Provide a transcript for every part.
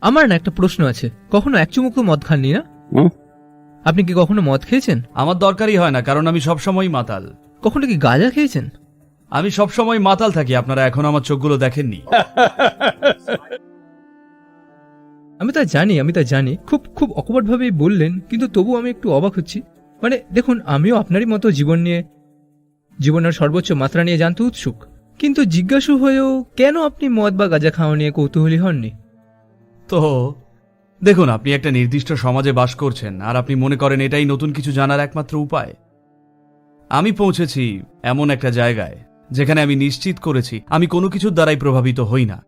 আমার না একটা প্রশ্ন আছে। কখনো এক চুমুকও মদ খাননি না? আপনি কি কখনো মদ খেয়েছেন? আমার দরকারই হয় না কারণ আমি সবসময় মাতাল। কখনো কি গাঁজা খেয়েছেন? আমি সবসময় মাতাল থাকি আপনারা এখন আমার চোখগুলো দেখেননি। আমি তা জানি আমি তা জানি। খুব খুব অকপটভাবেই বললেন কিন্তু তবু আমি একটু অবাক হচ্ছি। মানে দেখুন আমিও আপনারই মতো জীবন নিয়ে জীবনের সর্বোচ্চ মাত্রা নিয়ে জানতে উৎসুক। কিন্তু জিজ্ঞাসু হয়েও কেন আপনি মদ বা গাঁজা খাওয়া নিয়ে কৌতূহলী হননি? তো দেখুন, আপনি একটা নির্দিষ্ট সমাজে বাস করছেন, আর আপনি মনে করেন এটাই নতুন কিছু জানার একমাত্র উপায়। আমি পৌঁছেছি এমন একটা জায়গায়, যেখানে আমি নিশ্চিত করেছি আমি কোনো কিছুর দ্বারাই প্রভাবিত হই না।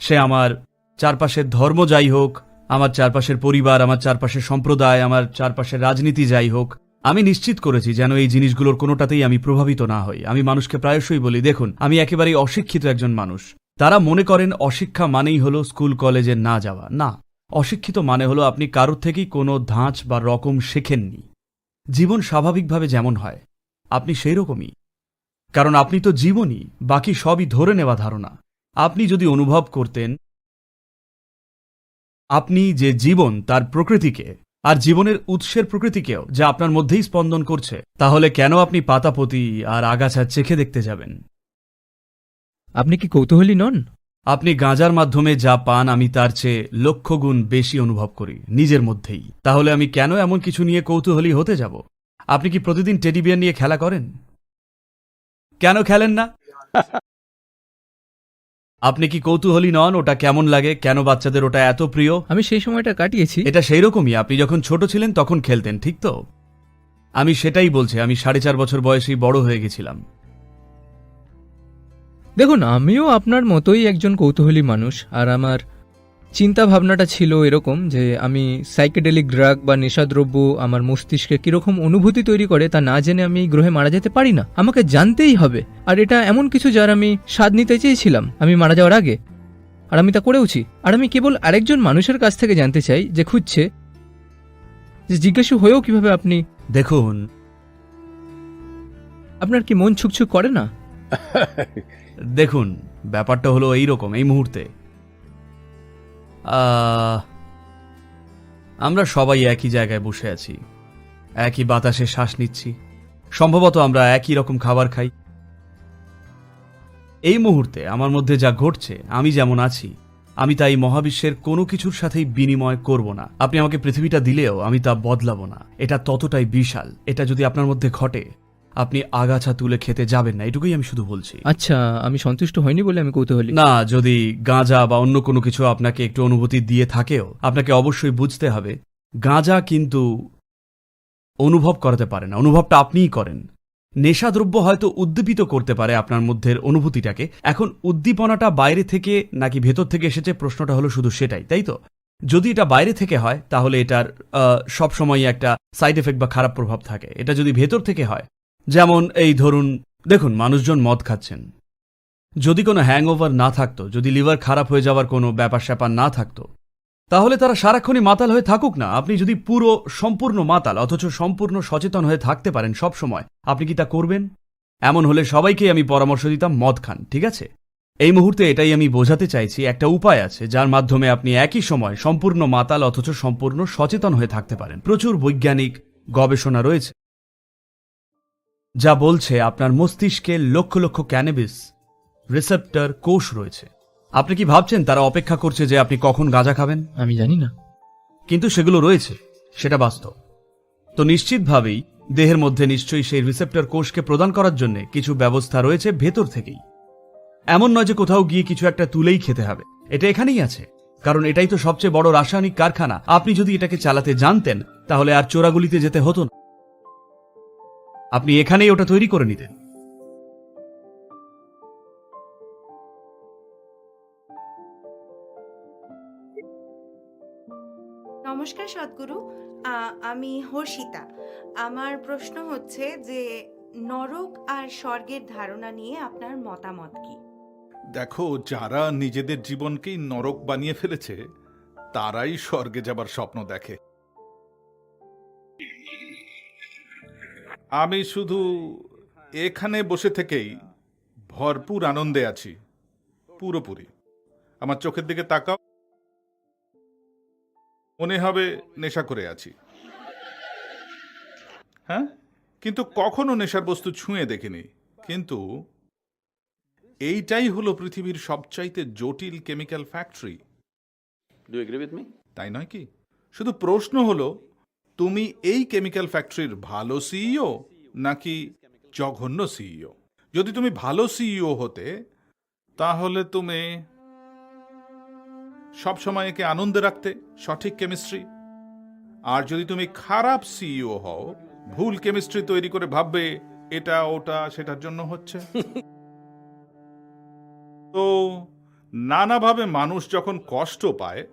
সে আমার চারপাশের ধর্ম যাই হোক, আমার চারপাশের পরিবার, আমার চারপাশের সম্প্রদায়, আমার চারপাশের রাজনীতি যাই হোক, আমি নিশ্চিত করেছি যেন এই জিনিসগুলোর কোনোটাতেই আমি প্রভাবিত না হই। আমি মানুষকে প্রায়শই বলি, দেখুন, আমি একেবারেই অশিক্ষিত একজন মানুষ। তারা মনে করেন অশিক্ষা মানেই হলো স্কুল কলেজে না যাওয়া। না, অশিক্ষিত মানে হলো আপনি কারোর থেকেই কোনো ধাঁচ বা রকম শেখেননি। জীবন স্বাভাবিকভাবে যেমন হয়, আপনি সেই রকমই কারণ আপনি তো জীবনই, বাকি সবই ধরে নেওয়া ধারণা। আপনি যদি অনুভব করতেন, আপনি যে জীবন তার প্রকৃতিকে আর জীবনের উৎসের প্রকৃতিকেও যা আপনার মধ্যেই স্পন্দন করছে, তাহলে কেন আপনি পাতাপতি আর আগাছা চেখে দেখতে যাবেন? আপনি কি কৌতূহলী নন? আপনি গাঁজার মাধ্যমে যা পান আমি তার চেয়ে লক্ষ গুণ বেশি অনুভব করি নিজের মধ্যেই। তাহলে আমি কেন এমন কিছু নিয়ে কৌতূহলী হতে যাব? আপনি কি প্রতিদিন টেডি বিয়ার নিয়ে খেলা করেন? কেন খেলেন না? আপনি কি কৌতূহলী নন? ওটা কেমন লাগে? কেন বাচ্চাদের ওটা এত প্রিয়? আমি সেই সময়টা কাটিয়েছি। এটা সেই রকমই আপনি যখন ছোট ছিলেন তখন খেলতেন ঠিক তো? আমি সেটাই বলছি আমি সাড়ে চার বছর বয়সেই বড় হয়ে গেছিলাম। দেখুন আমিও আপনার মতোই একজন কৌতূহলী মানুষ আর আমার চিন্তা ভাবনাটা ছিল এরকম যে আমি সাইকেডেলিক ড্রাগ বা নেশাদ্রব্য আমার মস্তিষ্কে কীরকম অনুভূতি তৈরি করে তা না জেনে আমি গ্রহে মারা যেতে পারি না। আমাকে জানতেই হবে। আর এটা এমন কিছু যার আমি স্বাদ নিতে চেয়েছিলাম। আমি মারা যাওয়ার আগে। আর আমি তা করেওছি। আর আমি কেবল আরেকজন মানুষের কাছ থেকে জানতে চাই যে খুঁজছে যে জিজ্ঞাসু হয়েও কীভাবে আপনি দেখুন। আপনার কি মন ছুকছুক করে না? দেখুন, ব্যাপারটা হলো এই রকম এই মুহূর্তে। আমরা সবাই একই জায়গায় বসে আছি। একই বাতাসে শ্বাস নিচ্ছি। সম্ভবত আমরা একই রকম খাবার খাই। এই মুহূর্তে আমার মধ্যে যা ঘটছে, আমি যেমন আছি, আমি তাই মহাবিশ্বের কোনো কিছুর সাথেই বিনিময় করব না। আপনি আমাকে পৃথিবীটা দিলেও আমি তা বদলাবো না। এটা ততটাই বিশাল। এটা যদি আপনার মধ্যে ঘটে আপনি আগাছা তুলে খেতে যাবেন না এটুকুই আমি শুধু বলছি। আচ্ছা আমি সন্তুষ্ট হইনি বলে আমি কৌতূহলী। না যদি গাঁজা বা অন্য কোনো কিছু আপনাকে একটু অনুভূতি দিয়ে থাকেও আপনাকে অবশ্যই বুঝতে হবে গাঁজা কিন্তু অনুভব করাতে পারে না অনুভবটা আপনিই করেন। নেশাদ্রব্য হয়তো উদ্দীপিত করতে পারে আপনার মধ্যে অনুভূতিটাকে এখন উদ্দীপনাটা বাইরে থেকে নাকি ভেতর থেকে এসেছে প্রশ্নটা হলো শুধু সেটাই তাই তো? যদি এটা বাইরে থেকে হয় তাহলে এটার সব সময় একটা সাইড এফেক্ট বা খারাপ প্রভাব থাকে। এটা যদি ভেতর থেকে হয় যেমন এই ধরুন, দেখুন, মানুষজন মদ খাচ্ছেন। যদি কোনো হ্যাংওভার না থাকতো, যদি লিভার খারাপ হয়ে যাওয়ার কোনো ব্যাপার স্যাপার না থাকতো, তাহলে তারা সারাক্ষণই মাতাল হয়ে থাকুক না। আপনি যদি পুরো সম্পূর্ণ মাতাল, অথচ সম্পূর্ণ সচেতন হয়ে থাকতে পারেন সব সময় আপনি কি তা করবেন? এমন হলে সবাইকে আমি পরামর্শ দিতাম, মদ খান, ঠিক আছে? এই মুহূর্তে এটাই আমি বোঝাতে চাইছি, একটা উপায় আছে, যার মাধ্যমে আপনি একই সময় সম্পূর্ণ মাতাল, অথচ সম্পূর্ণ সচেতন হয়ে থাকতে পারেন। প্রচুর বৈজ্ঞানিক গবেষণা রয়েছে। যা বলছে আপনার মস্তিষ্কে লক্ষ লক্ষ ক্যানেবিস রিসেপ্টর কোষ রয়েছে। আপনি কি ভাবছেন তারা অপেক্ষা করছে যে আপনি কখন গাঁজা খাবেন? আমি জানি না। কিন্তু সেগুলো রয়েছে সেটা বাস্তব। তো নিশ্চিতভাবেই দেহের মধ্যে নিশ্চয়ই সেই রিসেপ্টর কোষকে প্রদান করার জন্য কিছু ব্যবস্থা রয়েছে ভেতর থেকেই। এমন নয় যে কোথাও গিয়ে কিছু একটা তুলেই খেতে হবে। এটা এখানেই আছে। কারণ এটাই তো সবচেয়ে বড় রাসায়নিক কারখানা। আপনি যদি এটাকে চালাতে জানতেন তাহলে আর চোরাগুলিতে যেতে হতো না। আপনি এখানেই ওটা তৈরি করে নিতেন। নমস্কার সদ্গুরু আমি হর্ষিতা। আমার প্রশ্ন হচ্ছে যে নরক আর স্বর্গের ধারণা নিয়ে আপনার মতামত কি? দেখো যারা নিজেদের জীবনকেই নরক বানিয়ে ফেলেছে তারাই স্বর্গে যাবার স্বপ্ন দেখে। আমি শুধু এখানে বসে থেকেই ভরপুর আনন্দে আছি পুরোপুরি। আমার চোখের দিকে তাকাও। মনে হবে নেশা করে আছি। হ্যাঁ? কিন্তু কখনো নেশার বস্তু ছুঁয়ে দেখিনি। কিন্তু এইটাই হলো পৃথিবীর সবচাইতে জটিল কেমিক্যাল ফ্যাক্টরি? তাই নয় কি? শুধু প্রশ্ন হলো তুমি এই কেমিক্যাল ফ্যাক্টরির ভালো সিইও নাকি জঘন্য সিইও? যদি তুমি ভালো সিইও হতে তাহলে তুমি সব সময় একে আনন্দে রাখতে সঠিক কেমিস্ট্রি। আর যদি তুমি খারাপ সিইও হও ভুল কেমিস্ট্রি তৈরি করে ভাববে এটা ওটা সেটার জন্য হচ্ছে। তো নানাভাবে মানুষ যখন কষ্ট পায়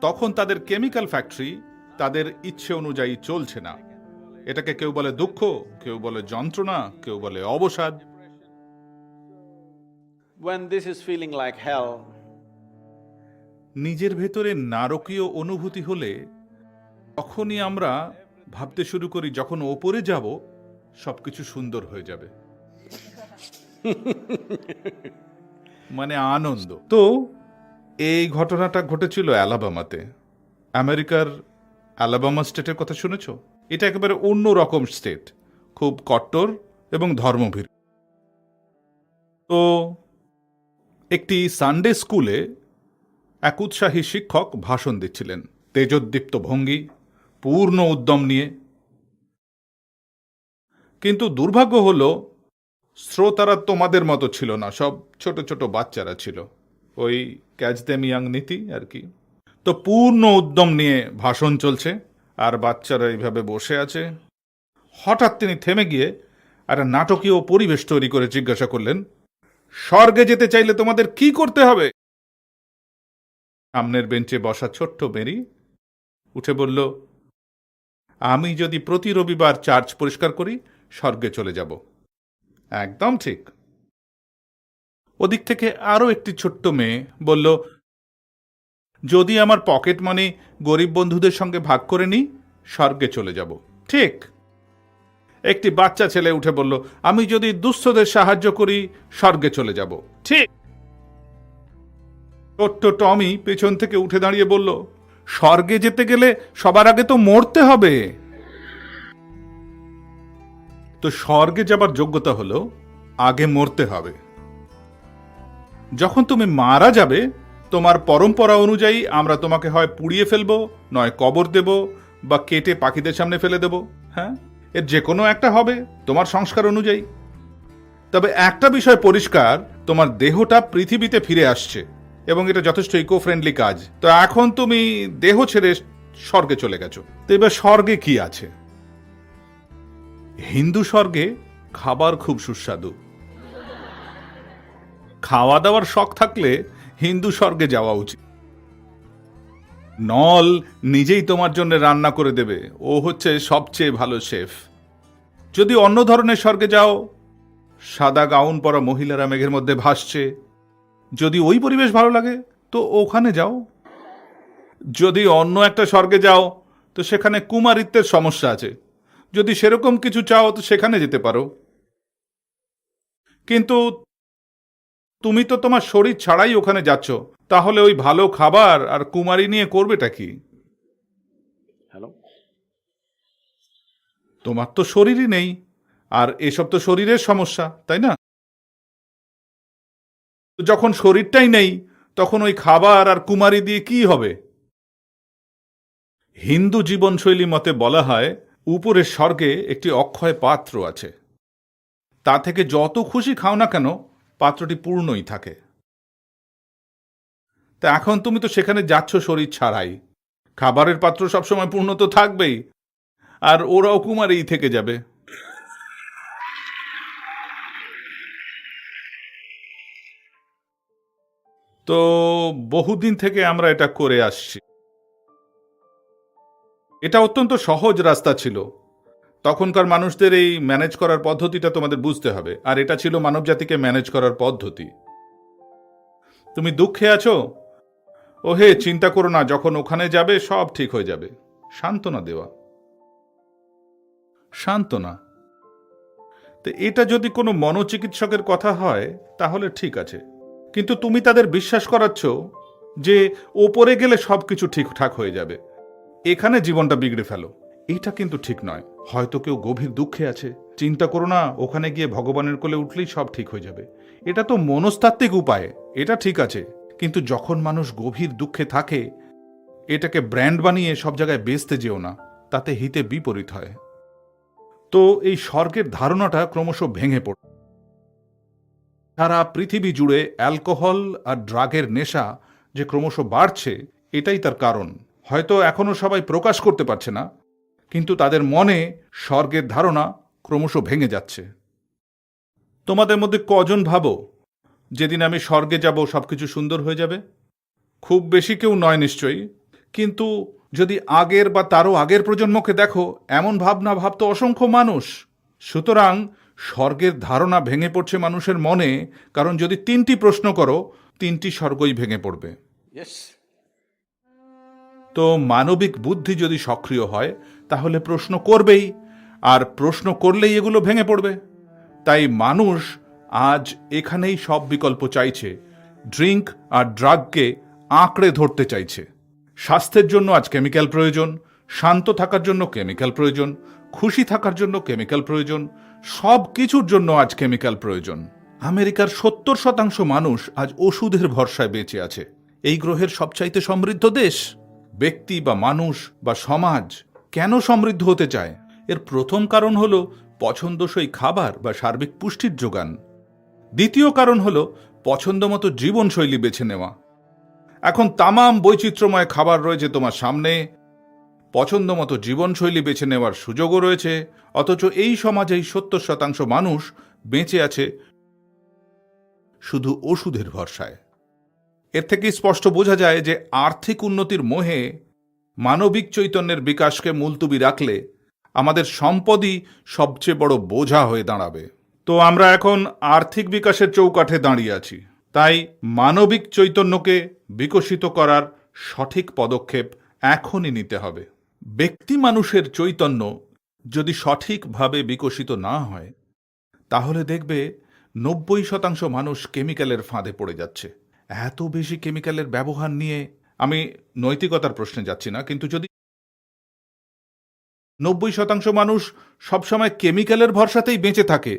তখন তাদের কেমিক্যাল ফ্যাক্টরি তাদের ইচ্ছে অনুযায়ী চলছে না। এটাকে কেউ বলে দুঃখ কেউ বলে যন্ত্রণা কেউ বলে অবসাদ। When this is feeling like hell, নিজের ভেতরে নারকীয় অনুভূতি হলে তখনই আমরা ভাবতে শুরু করি যখন ওপরে যাব সবকিছু সুন্দর হয়ে যাবে। মানে আনন্দ। তো? এই ঘটনাটা ঘটেছিল অ্যালাবামাতে। আমেরিকার অ্যালাবামা স্টেটের কথা শুনেছ? এটা একেবারে অন্য রকম স্টেট। খুব কট্টর এবং ধর্মভীর। তো একটি সানডে স্কুলে এক উৎসাহী শিক্ষক ভাষণ দিচ্ছিলেন। তেজোদ্দীপ্ত ভঙ্গি, পূর্ণ উদ্যম নিয়ে। কিন্তু দুর্ভাগ্য হলো, শ্রোতারা তোমাদের মতো ছিল না, সব ছোট ছোট বাচ্চারা ছিল। ওই ক্যাচ দেম ইয়াং নীতি আর কি। তো পূর্ণ উদ্যম নিয়ে ভাষণ চলছে, আর বাচ্চারা এইভাবে বসে আছে। হঠাৎ তিনি থেমে গিয়ে একটা নাটকীয় পরিবেশ তৈরি করে জিজ্ঞাসা করলেন, স্বর্গে যেতে চাইলে তোমাদের কি করতে হবে? সামনের বেঞ্চে বসা ছোট্ট মেরি উঠে বলল, আমি যদি প্রতি রবিবার চার্চ পরিষ্কার করি, স্বর্গে চলে যাব। একদম ঠিক। ওদিক থেকে আরও একটি ছোট্ট মেয়ে বলল যদি আমার পকেট মানি গরিব বন্ধুদের সঙ্গে ভাগ করে নিই, স্বর্গে চলে যাব। ঠিক। একটি বাচ্চা ছেলে উঠে বলল, আমি যদি দুস্থদের সাহায্য করি, স্বর্গে চলে যাব। ঠিক। ছোট্ট টমি পেছন থেকে উঠে দাঁড়িয়ে বলল, স্বর্গে যেতে গেলে সবার আগে তো মরতে হবে। তো স্বর্গে যাবার যোগ্যতা হলো, আগে মরতে হবে। যখন তুমি মারা যাবে তোমার পরম্পরা অনুযায়ী আমরা তোমাকে হয় পুড়িয়ে ফেলব, নয় কবর দেব বা কেটে পাখিদের সামনে ফেলে দেব হ্যাঁ? এর যে কোনো একটা হবে তোমার সংস্কার অনুযায়ী। তবে একটা বিষয় পরিষ্কার, তোমার দেহটা পৃথিবীতে ফিরে আসছে এবং এটা যথেষ্ট ইকো ফ্রেন্ডলি কাজ। তো এখন তুমি দেহ ছেড়ে স্বর্গে চলে গেছো। তো এবার স্বর্গে কি আছে? হিন্দু স্বর্গে খাবার খুব সুস্বাদু। খাওয়া দাওয়ার শখ থাকলে হিন্দু স্বর্গে যাওয়া উচিত। নল নিজেই তোমার জন্য রান্না করে দেবে। ও হচ্ছে সবচেয়ে ভালো শেফ। যদি অন্য ধরনের স্বর্গে যাও, সাদা গাউন পরা মহিলারা মেঘের মধ্যে ভাসছে। যদি ওই পরিবেশ ভালো লাগে, তো ওখানে যাও। যদি অন্য একটা স্বর্গে যাও, তো সেখানে কুমারিত্বের সমস্যা আছে। যদি সেরকম কিছু চাও, তো সেখানে যেতে পারো। কিন্তু তুমি তো তোমার শরীর ছাড়াই ওখানে যাচ্ছ। তাহলে ওই ভালো খাবার আর কুমারী নিয়ে করবেটা কি? hello? তোমার তো শরীরই নেই আর এসব তো শরীরের সমস্যা তাই না? যখন শরীরটাই নেই তখন ওই খাবার আর কুমারী দিয়ে কি হবে? হিন্দু জীবনশৈলী মতে বলা হয় উপরের স্বর্গে একটি অক্ষয় পাত্র আছে। তা থেকে যত খুশি খাও না কেন পাত্রটি পূর্ণই থাকে। তা এখন তুমি তো সেখানে যাচ্ছ শরীর ছাড়াই। খাবারের পাত্র সবসময় পূর্ণ তো থাকবেই। আর ওরাও কুমারেই থেকে যাবে। তো বহুদিন থেকে আমরা এটা করে আসছি। এটা অত্যন্ত সহজ রাস্তা ছিল। তখনকার মানুষদের এই ম্যানেজ করার পদ্ধতিটা তোমাদের বুঝতে হবে। আর এটা ছিল মানবজাতিকে ম্যানেজ করার পদ্ধতি। তুমি দুঃখে আছো? ও হে চিন্তা করো না, যখন ওখানে যাবে, সব ঠিক হয়ে যাবে। সান্ত্বনা দেওয়া। সান্ত্বনা। তো এটা যদি কোনো মনোচিকিৎসকের কথা হয়, তাহলে ঠিক আছে। কিন্তু তুমি তাদের বিশ্বাস করাচ্ছ যে ওপরে গেলে সব কিছু ঠিকঠাক হয়ে যাবে। এখানে জীবনটা বিগড়ে ফেলো। এটা কিন্তু ঠিক নয়। হয়তো কেউ গভীর দুঃখে আছে। চিন্তা করো না, ওখানে গিয়ে ভগবানের কোলে উঠলেই সব ঠিক হয়ে যাবে। এটা তো মনস্তাত্ত্বিক উপায়, এটা ঠিক আছে। কিন্তু যখন মানুষ গভীর দুঃখে থাকে, এটাকে ব্র্যান্ড বানিয়ে সব জায়গায় বেচতে যেও না, তাতে হিতে বিপরীত হয়। তো এই স্বর্গের ধারণাটা ক্রমশ ভেঙে পড়ে। সারা পৃথিবী জুড়ে অ্যালকোহল আর ড্রাগের নেশা যে ক্রমশ বাড়ছে, এটাই তার কারণ। হয়তো এখনও সবাই প্রকাশ করতে পারছে না কিন্তু তাদের মনে স্বর্গের ধারণা ক্রমশ ভেঙে যাচ্ছে। তোমাদের মধ্যে কজন ভাবো যেদিন আমি স্বর্গে যাব সবকিছু সুন্দর হয়ে যাবে? খুব বেশি কেউ নয় নিশ্চয়ই। কিন্তু যদি আগের বা তারও আগের প্রজন্মকে দেখো এমন ভাবনা ভাবতো অসংখ্য মানুষ। সুতরাং স্বর্গের ধারণা ভেঙে পড়ছে মানুষের মনে কারণ যদি তিনটি প্রশ্ন করো তিনটি স্বর্গই ভেঙে পড়বে। তো মানবিক বুদ্ধি যদি সক্রিয় হয় তাহলে প্রশ্ন করবেই, আর প্রশ্ন করলেই এগুলো ভেঙে পড়বে। তাই মানুষ আজ এখানেই সব বিকল্প চাইছে ড্রিঙ্ক আর ড্রাগকে আঁকড়ে ধরতে চাইছে। স্বাস্থ্যের জন্য আজ কেমিক্যাল প্রয়োজন, শান্ত থাকার জন্য কেমিক্যাল প্রয়োজন, খুশি থাকার জন্য কেমিক্যাল প্রয়োজন, সব কিছুর জন্য আজ কেমিক্যাল প্রয়োজন। আমেরিকার সত্তর শতাংশ মানুষ আজ ওষুধের ভরসায় বেঁচে আছে। এই গ্রহের সবচাইতে সমৃদ্ধ দেশ ব্যক্তি বা মানুষ বা সমাজ। কেন সমৃদ্ধ হতে চায়? এর প্রথম কারণ হল পছন্দসই খাবার বা সার্বিক পুষ্টির যোগান। দ্বিতীয় কারণ হল পছন্দমতো জীবনশৈলী বেছে নেওয়া। এখন তামাম বৈচিত্র্যময় খাবার রয়েছে তোমার সামনে। পছন্দমতো জীবনশৈলী বেছে নেওয়ার সুযোগও রয়েছে, অথচ এই সমাজেই সত্তর শতাংশ মানুষ বেঁচে আছে শুধু ওষুধের ভরসায়। এর থেকে স্পষ্ট বোঝা যায় যে আর্থিক উন্নতির মোহে মানবিক চৈতন্যের বিকাশকে মুলতুবি রাখলে আমাদের সম্পদই সবচেয়ে বড় বোঝা হয়ে দাঁড়াবে। তো আমরা এখন আর্থিক বিকাশের চৌকাঠে দাঁড়িয়ে আছি। তাই মানবিক চৈতন্যকে বিকশিত করার সঠিক পদক্ষেপ এখনই নিতে হবে। ব্যক্তি মানুষের চৈতন্য যদি সঠিকভাবে বিকশিত না হয়, তাহলে দেখবে নব্বই শতাংশ মানুষ কেমিক্যালের ফাঁদে পড়ে যাচ্ছে। এত বেশি কেমিক্যালের ব্যবহার নিয়ে আমি নৈতিকতার প্রশ্নে যাচ্ছি না, কিন্তু যদি নব্বই শতাংশ মানুষ সবসময় কেমিক্যালের ভরসাতেই বেঁচে থাকে,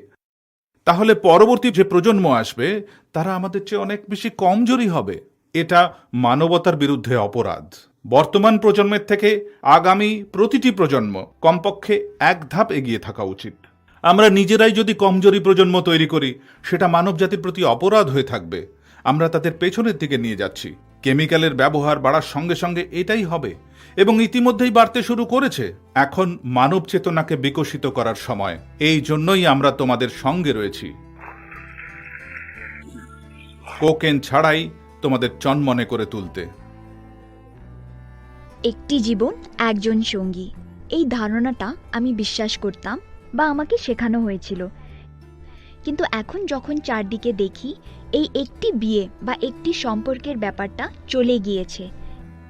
তাহলে পরবর্তী যে প্রজন্ম আসবে, তারা আমাদের চেয়ে অনেক বেশি কমজোরি হবে। এটা মানবতার বিরুদ্ধে অপরাধ। বর্তমান প্রজন্মের থেকে আগামী প্রতিটি প্রজন্ম কমপক্ষে এক ধাপ এগিয়ে থাকা উচিত। আমরা নিজেরাই যদি কমজোরি প্রজন্ম তৈরি করি, সেটা মানবজাতির প্রতি অপরাধ হয়ে থাকবে। আমরা তাদের পেছনের দিকে নিয়ে যাচ্ছি। কেমিক্যালের ব্যবহার বাড়ার সঙ্গে সঙ্গে এটাই হবে এবং ইতিমধ্যেই বাড়তে শুরু করেছে। এখন মানব চেতনাকে বিকশিত করার সময়। এই জন্যই আমরা তোমাদের সঙ্গে রয়েছি। কোকেন ছাড়াই তোমাদের চনমনে করে তুলতে। একটি জীবন, একজন সঙ্গী। এই ধারণাটা আমি বিশ্বাস করতাম বা আমাকে শেখানো হয়েছিল। কিন্তু এখন যখন চারদিকে দেখি এই একটি বিয়ে বা একটি সম্পর্কের ব্যাপারটা চলে গিয়েছে।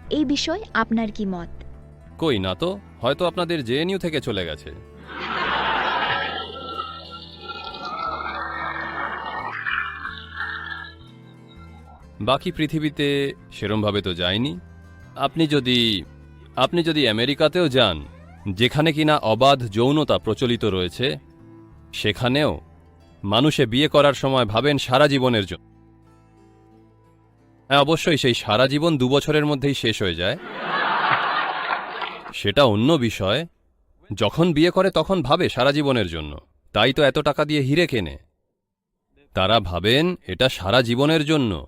এই বিষয় আপনার কি মত? কই না তো, হয়তো আপনাদের জেএনইউ থেকে চলে গেছে। বাকি পৃথিবীতে সেরমভাবে তো যায়নি। আপনি যদি আপনি যদি আমেরিকাতেও যান, যেখানে কিনা অবাধ যৌনতা প্রচলিত রয়েছে, সেখানেও মানুষে বিয়ে করার সময় ভাবেন সারা জীবনের জন্য। হ্যাঁ অবশ্যই সেই সারা জীবন দু বছরের মধ্যেই শেষ হয়ে যায়। সেটা অন্য বিষয়। যখন বিয়ে করে তখন ভাবে সারা জীবনের জন্য। তাই তো এত টাকা দিয়ে হিরে কেনে। তারা ভাবেন এটা সারা জীবনের জন্য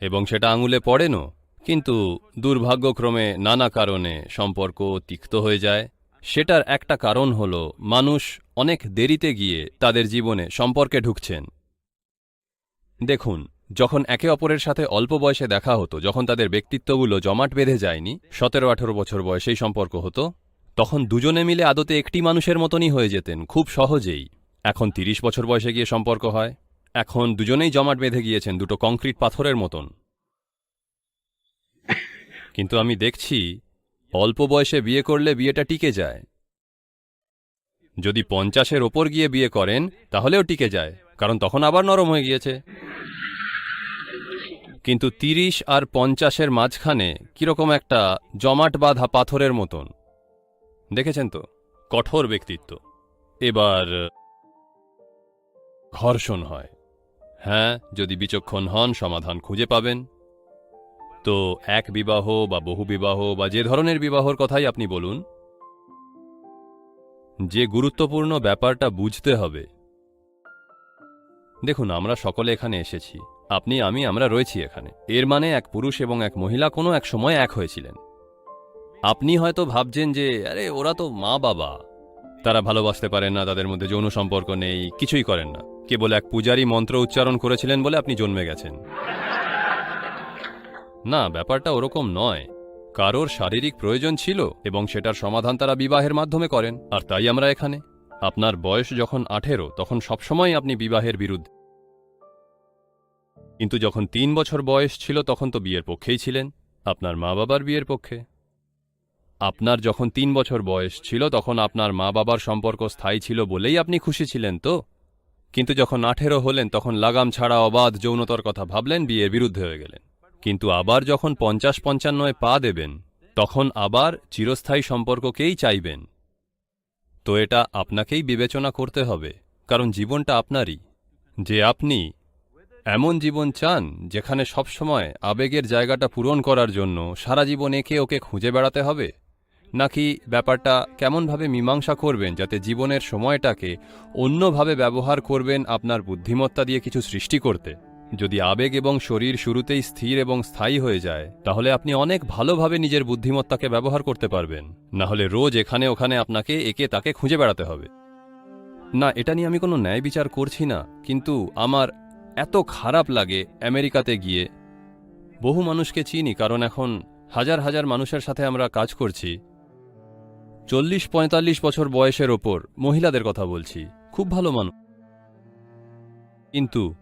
এবং সেটা আঙুলে পড়েনও। কিন্তু দুর্ভাগ্যক্রমে নানা কারণে সম্পর্ক তিক্ত হয়ে যায়। সেটার একটা কারণ হল, মানুষ অনেক দেরিতে গিয়ে তাদের জীবনে সম্পর্কে ঢুকছেন। দেখুন, যখন একে অপরের সাথে অল্প বয়সে দেখা হতো, যখন তাদের ব্যক্তিত্বগুলো জমাট বেঁধে যায়নি, সতেরো আঠেরো বছর বয়সেই সম্পর্ক হতো, তখন দুজনে মিলে আদতে একটি মানুষের মতনই হয়ে যেতেন, খুব সহজেই। এখন তিরিশ বছর বয়সে গিয়ে সম্পর্ক হয়, এখন দুজনেই জমাট বেঁধে গিয়েছেন, দুটো কংক্রিট পাথরের মতন। কিন্তু আমি দেখছি অল্প বয়সে বিয়ে করলে বিয়েটা টিকে যায়। যদি পঞ্চাশের ওপর গিয়ে বিয়ে করেন, তাহলেও টিকে যায়, কারণ তখন আবার নরম হয়ে গিয়েছে। কিন্তু তিরিশ আর পঞ্চাশের মাঝখানে কীরকম একটা জমাট বাঁধা পাথরের মতন। দেখেছেন তো? কঠোর ব্যক্তিত্ব। এবার, ঘর্ষণ হয়। হ্যাঁ যদি বিচক্ষণ হন, সমাধান খুঁজে পাবেন। তো এক বিবাহ বা বহু বিবাহ বা যে ধরনের বিবাহর কথাই আপনি বলুন, যে গুরুত্বপূর্ণ ব্যাপারটা বুঝতে হবে। দেখুন, আমরা সকলে এখানে এসেছি। আপনি, আমি, আমরা রয়েছি এখানে। এর মানে এক পুরুষ এবং এক মহিলা কোনো এক সময় এক হয়েছিলেন। আপনি হয়তো ভাবছেন যে, আরে, ওরা তো মা বাবা। তারা ভালোবাসতে পারেন না, তাদের মধ্যে যৌন সম্পর্ক নেই, কিছুই করেন না। কেবল এক পূজারী মন্ত্র উচ্চারণ করেছিলেন বলে আপনি জন্মে গেছেন। না, ব্যাপারটা ওরকম নয়। কারোর শারীরিক প্রয়োজন ছিল এবং সেটার সমাধান তারা বিবাহের মাধ্যমে করেন, আর তাই আমরা এখানে। আপনার বয়স যখন আঠেরো, তখন সবসময় আপনি বিবাহের বিরুদ্ধে। কিন্তু যখন তিন বছর বয়স ছিল, তখন তো বিয়ের পক্ষেই ছিলেন। আপনার মা বাবার বিয়ের পক্ষে। আপনার যখন তিন বছর বয়স ছিল, তখন আপনার মা বাবার সম্পর্ক স্থায়ী ছিল বলেই আপনি খুশি ছিলেন তো? কিন্তু যখন আঠেরো হলেন, তখন লাগাম ছাড়া অবাধ যৌনতার কথা ভাবলেন, বিয়ের বিরুদ্ধে হয়ে গেলেন। কিন্তু আবার যখন পঞ্চাশ পঞ্চান্নয় পা দেবেন, তখন আবার চিরস্থায়ী সম্পর্ককেই চাইবেন। তো এটা আপনাকেই বিবেচনা করতে হবে, কারণ জীবনটা আপনারই। যে আপনি এমন জীবন চান, যেখানে সবসময় আবেগের জায়গাটা পূরণ করার জন্য সারা জীবন একে ওকে খুঁজে বেড়াতে হবে? নাকি ব্যাপারটা কেমনভাবে মীমাংসা করবেন যাতে জীবনের সময়টাকে অন্যভাবে ব্যবহার করবেন আপনার বুদ্ধিমত্তা দিয়ে কিছু সৃষ্টি করতে? যদি আবেগ এবং শরীর শুরুতেই স্থির এবং স্থায়ী হয়ে যায়, তাহলে আপনি অনেক ভালোভাবে নিজের বুদ্ধিমত্তাকে ব্যবহার করতে পারবেন। না হলে রোজ এখানে ওখানে আপনাকে একে তাকে খুঁজে বেড়াতে হবে। না, এটা নিয়ে আমি কোনো ন্যায় বিচার করছি না, কিন্তু আমার এত খারাপ লাগে আমেরিকাতে গিয়ে। বহু মানুষকে চিনি, কারণ এখন হাজার হাজার মানুষের সাথে আমরা কাজ করছি। চল্লিশ পঁয়তাল্লিশ বছর বয়সের ওপর মহিলাদের কথা বলছি। খুব ভালো মানুষ। কিন্তু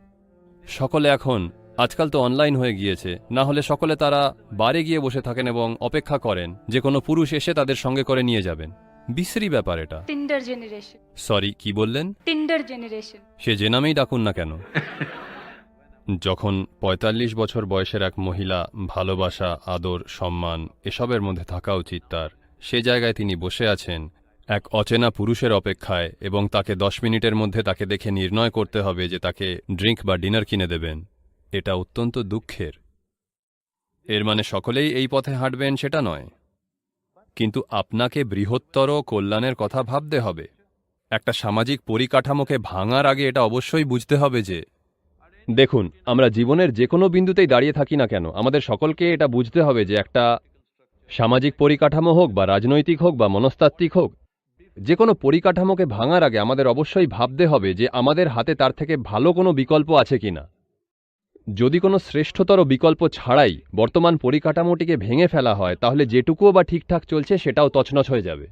সকলে এখন আজকাল তো অনলাইন হয়ে গিয়েছে না হলে সকলে তারা বারে গিয়ে বসে থাকেন এবং অপেক্ষা করেন যে কোনো পুরুষ এসে তাদের সঙ্গে করে নিয়ে যাবেন। বিশ্রী ব্যাপার এটা। টিন্ডার জেনারেশন সরি কি বললেন? টিন্ডার জেনারেশন সে যে নামেই ডাকুন না কেন? যখন ৪৫ বছর বয়সের এক মহিলা ভালোবাসা আদর সম্মান এসবের মধ্যে থাকা উচিত তার সে জায়গায় তিনি বসে আছেন এক অচেনা পুরুষের অপেক্ষায় এবং তাকে দশ মিনিটের মধ্যে তাকে দেখে নির্ণয় করতে হবে যে তাকে ড্রিঙ্ক বা ডিনার কিনে দেবেন। এটা অত্যন্ত দুঃখের। এর মানে সকলেই এই পথে হাঁটবেন সেটা নয়। কিন্তু আপনাকে বৃহত্তর কল্যাণের কথা ভাবতে হবে। একটা সামাজিক পরিকাঠামোকে ভাঙার আগে এটা অবশ্যই বুঝতে হবে যে, দেখুন, আমরা জীবনের যে কোনো বিন্দুতেই দাঁড়িয়ে থাকি না কেন, আমাদের সকলকে এটা বুঝতে হবে যে একটা সামাজিক পরিকাঠামো হোক বা রাজনৈতিক হোক বা মনস্তাত্ত্বিক হোক যে কোনো পরিকাঠামোকে ভাঙার আগে আমাদের অবশ্যই ভাবতে হবে যে আমাদের হাতে তার থেকে ভালো কোনো বিকল্প আছে কিনা। যদি কোনো শ্রেষ্ঠতর বিকল্প ছাড়াই বর্তমান পরিকাঠামোটিকে ভেঙে ফেলা হয়, তাহলে যেটুকুও বা ঠিকঠাক চলছে সেটাও তছনছ হয়ে যাবে।